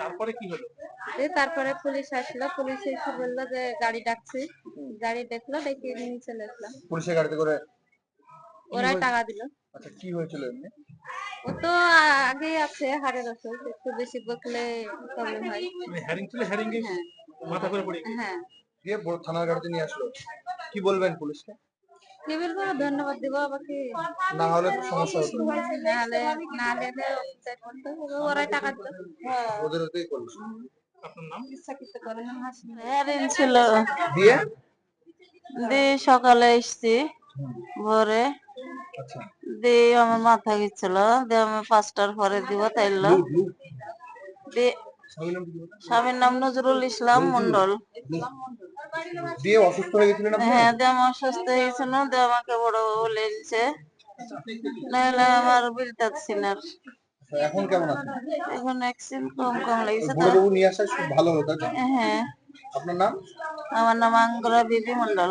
তারপরে কি হলো? তারপরে পুলিশ আসলো। পুলিশ এসে বলল যে গাড়ি ডাকছি। গাড়ি দেখল দেখে নিয়ে চলে আসলাম পুলিশের গাড়িতে করে ওরাই টাকা দিল। আচ্ছা কি হয়েছিল এমনি? ও তো আগেই আছে হাড়ের অসুখ একটু বেশি বকলে প্রবলেম হয়। হ্যারিং ছিল হ্যারিং হ্যাঁ। মাথা করে পড়ে। হ্যাঁ। দিয়ে বড় থানার গাড়িতে নিয়ে আসলো। কি বলবেন পুলিশকে? কি বলব ধন্যবাদ দিব বাকি না হলে সমস্যা হতো। নাহলে নাহলে তো অফিসে ওরাই টাকা দিল ওদের ওতেই করল। আপনার নাম? ইচ্ছাকৃত করে না ছিল। দিয়ে? দিয়ে সকালে এসছি। ভোরে। আচ্ছা। দিয়ে আমার মাথা গেছিল। দিয়ে আমি পাঁচটার পরে দিব তাইলো। দিয়ে স্বামীর নাম নজরুল ইসলাম মন্ডল দিয়ে অসুস্থ হয়ে গেছিলেন আপনি? হ্যাঁ দিয়ে আমার অসুস্থ হয়েছিল দিয়ে আমাকে বড় বলে দিছে নাহলে আমার ছিল আর। আচ্ছা, এখন কেমন আছেন? এখন ভ্যাকসিন কম কম লাগছে বুড়ো নিয়ে খুব ভালো হলো তাই তো? হ্যাঁ। আপনার নাম? আমার নাম আঙ্গুরা বিবি মন্ডল